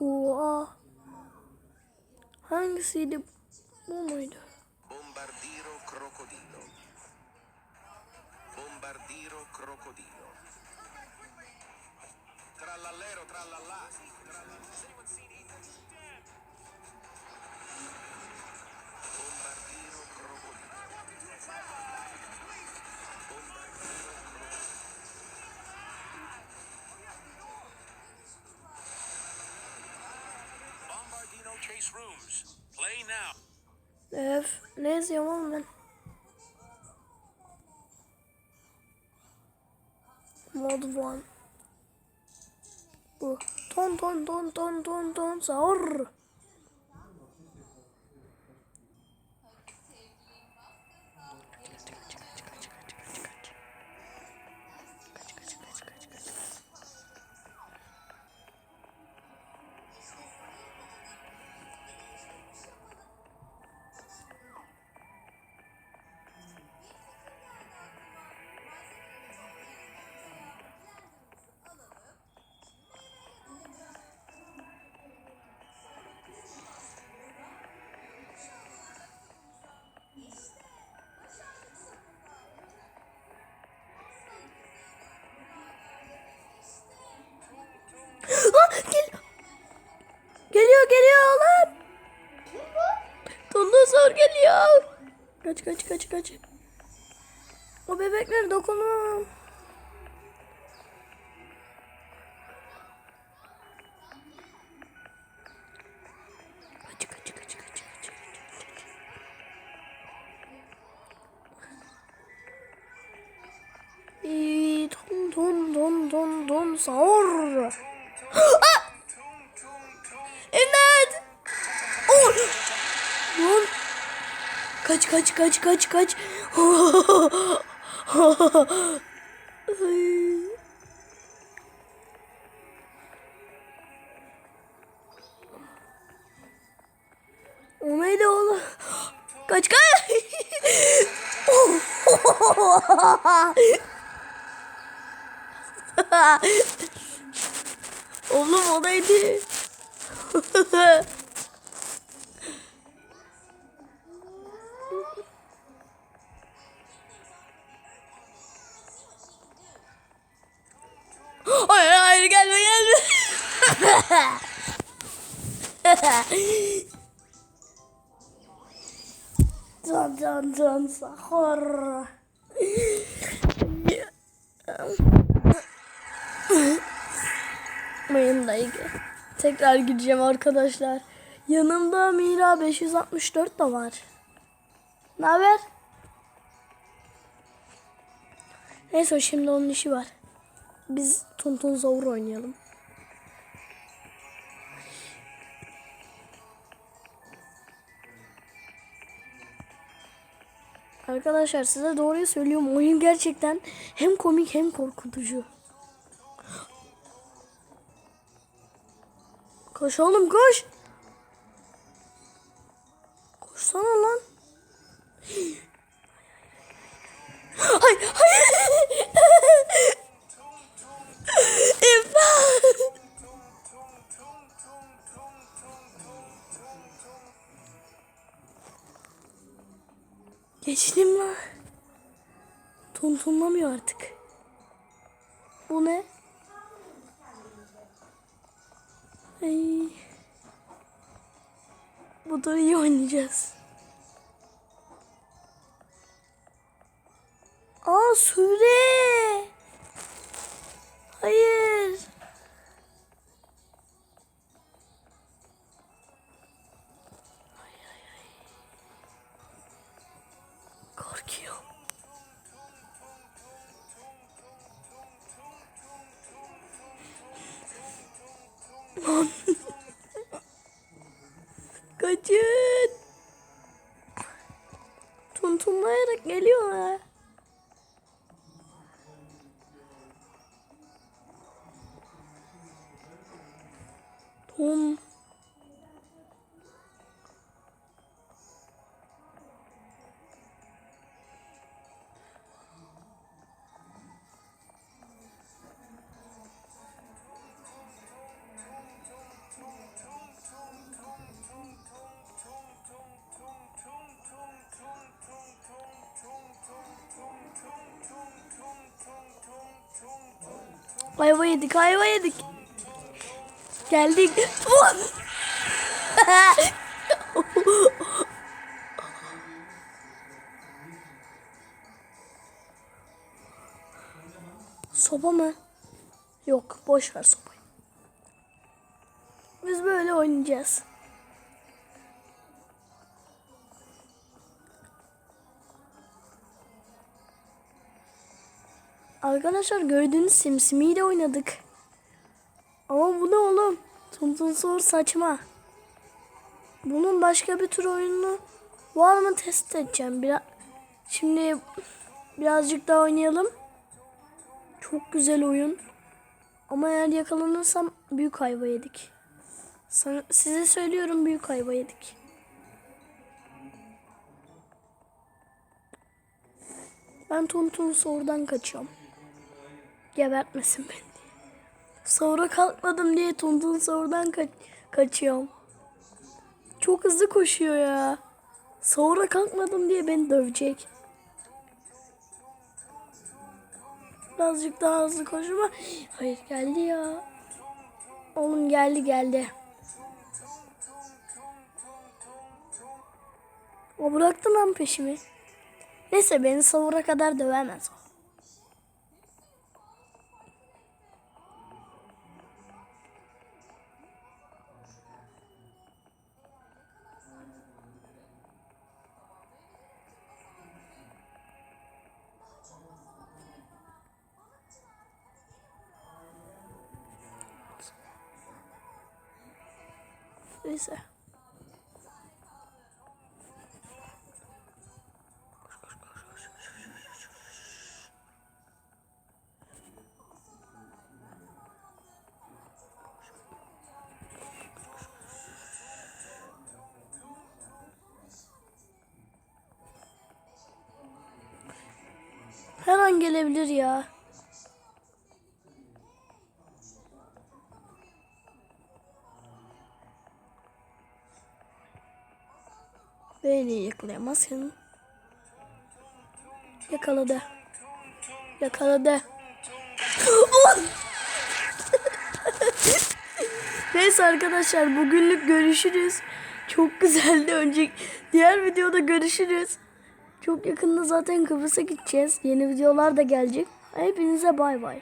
Oha. Hangisiydi? Bu muydu? Bombardiro crocodilo. Bombardiro crocodilo. Trallallero trallallà. Bombardiro crocodilo. Öf. Ne yazıyorum oğlum ben? Mod 1. Bu. Ton ton ton ton ton ton sahur. Geliyor. Kaç kaç kaç kaç. O bebekler dokunma. Kaç kaç kaç kaç kaç. ton ton ton ton sahur. Kaç kaç kaç kaç kaç. O neydi oğlum? Kaç kaç. oğlum o neydi? Can can can sahur. Benim dayı. Tekrar gideceğim arkadaşlar. Yanımda Mira 564 da var. Ne haber? Neyse şimdi onun işi var. Biz Tuntun Zavur oynayalım. Arkadaşlar size doğruyu söylüyorum. Oyun gerçekten hem komik hem korkutucu. Koş oğlum koş. Geçtim lan. Tontonlamıyor artık. Bu ne? Ay. Bu da iyi oynayacağız. Aa süre. Lan. Kaçın. Tuntunlayarak geliyorlar. Tom. Ayva yedik, ayva yedik. Geldik. Sopa mı? Yok, boş ver sopayı. Biz böyle oynayacağız. Arkadaşlar gördüğünüz simsimiyle oynadık. Ama bu ne oğlum? Tuntun sor saçma. Bunun başka bir tür oyunu var mı test edeceğim. Biraz, şimdi birazcık daha oynayalım. Çok güzel oyun. Ama eğer yakalanırsam büyük ayva yedik. Sana, size söylüyorum büyük ayva yedik. Ben Tuntun Sor'dan kaçıyorum. Gebertmesin beni. Sonra kalkmadım diye Tuntun Sor'dan ka- kaçıyorum. Çok hızlı koşuyor ya. Sonra kalkmadım diye beni dövecek. Birazcık daha hızlı koşma. Hayır geldi ya. Oğlum geldi geldi. O bıraktı lan peşimi. Neyse beni savura kadar dövemez o. Neyse. Her an gelebilir ya. Beni yakalayamazsın. Yakaladı. Yakaladı. Neyse arkadaşlar bugünlük görüşürüz. Çok güzeldi önce. Diğer videoda görüşürüz. Çok yakında zaten Kıbrıs'a gideceğiz. Yeni videolar da gelecek. Hepinize bay bay.